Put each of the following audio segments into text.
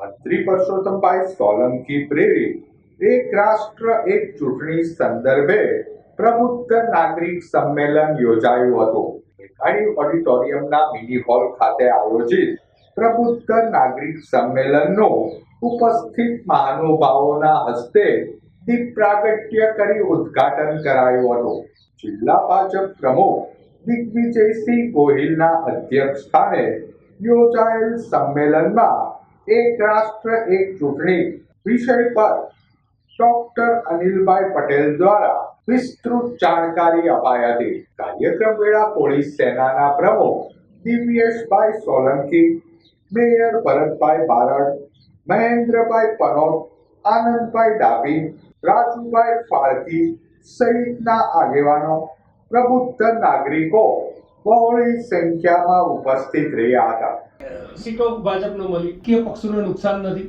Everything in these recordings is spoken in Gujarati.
મંત્રી પરસોત્તમભાઈ સોલંકી પ્રેરિત એક રાષ્ટ્ર એક ચૂંટણી સંદર્ભે પ્રબુદ્ધ નાગરિક સંમેલન યોજાયું હતું મેઘાણી ઓડિટોરિયમના મિની હોલ ખાતે આયોજિત પ્રબુદ્ધ નાગરિક સંમેલનનો ઉપસ્થિત મહાનુભાવોના હસ્તે દીપ પ્રાગટ્ય કરી ઉદ્ઘાટન કરાયું હતું જિલ્લા ભાજપ પ્રમુખ દિગ્વિજયસિંહ ગોહિલના અધ્યક્ષ સ્થાને યોજાયેલ સંમેલનમાં એક રાષ્ટ્ર, એક ચૂંટણી વિષય પર ડોક્ટર અનિલભાઈ પટેલ દ્વારા વિસ્તૃત જાણકારી અપાઈ હતી. કાર્યક્રમ વેળા પોલીસ સેનાના પ્રમુખ દિવ્યેશભાઈ સોલંકી, મેયર ભરતભાઈ બારડ, મહેન્દ્રભાઈ પનોત આનંદભાઈ ડાભી, રાજુભાઈ ફાળકી સહિતના આગેવાનો, પ્રબુદ્ધ નાગરિકો બહોળી સંખ્યામાં ઉપસ્થિત રહ્યા હતા. સીટો ભાજપનો મળી. કે પક્ષોને નુકસાન નથી?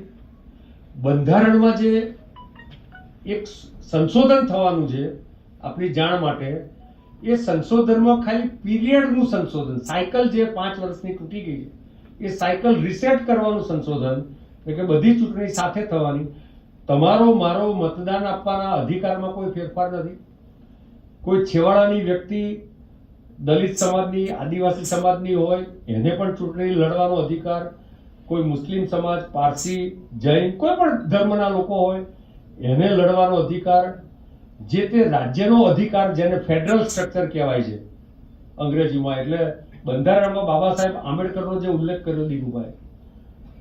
બંધારણમાં જે એક સંશોધન થવાનું છે, આપણી જાણ માટે, એ સંશોધનમાં ખાલી પીરિયડનું સંશોધન, સાયકલ જે પાંચ વર્ષની તૂટી ગઈ છે, એ સાયકલ રિસેટ કરવાનું સંશોધન, એટલે બધી ચૂંટણી સાથે થવાની. તમારો, મારો મતદાન આપવાના અધિકારમાં કોઈ ફેરફાર નથી. કોઈ છેવાડાની વ્યક્તિ દલિત સમાજની, આદિવાસી સમાજની હોય, એને પણ ચૂંટણી લડવાનો અધિકાર કોઈ મુસ્લિમ સમાજ, પારસી, જૈન, કોઈ પણ ધર્મના લોકો હોય, એને લડવાનો અધિકાર જે તે રાજ્યનો અધિકાર જેને ફેડરલ સ્ટ્રક્ચર કહેવાય છે, અંગ્રેજીમાં એટલે બંધારણમાં બાબા સાહેબ આંબેડકરનો જે ઉલ્લેખ કર્યો દીપુભાઈ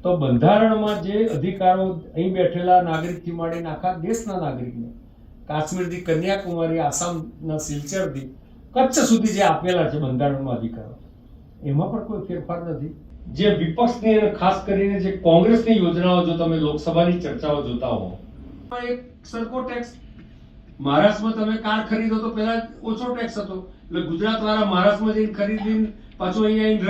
તો બંધારણમાં જે અધિકારો અહીં બેઠેલા નાગરિકથી માંડીને આખા દેશના નાગરિકને, કાશ્મીરથી કન્યાકુમારી, આસામના સિલચરથી કચ્છ સુધી જે આપેલા છે બંધારણમાં અધિકારો, એમાં પણ કોઈ ફેરફાર નથી. જે વિપક્ષની અને ખાસ કરીને જે કોંગ્રેસની યોજનાઓ, જો તમે લોકસભાની ચર્ચાઓ જોતા હો એક સરખો ટેક્સ મહારાષ્ટ્રમાં તમે કાર ખરીદો તો પહેલા ઓછો ટેક્સ હતો. એટલે ગુજરાત વાળા મહારાષ્ટ્રમાં જઈને ખરીદીને પાછું અહીંયા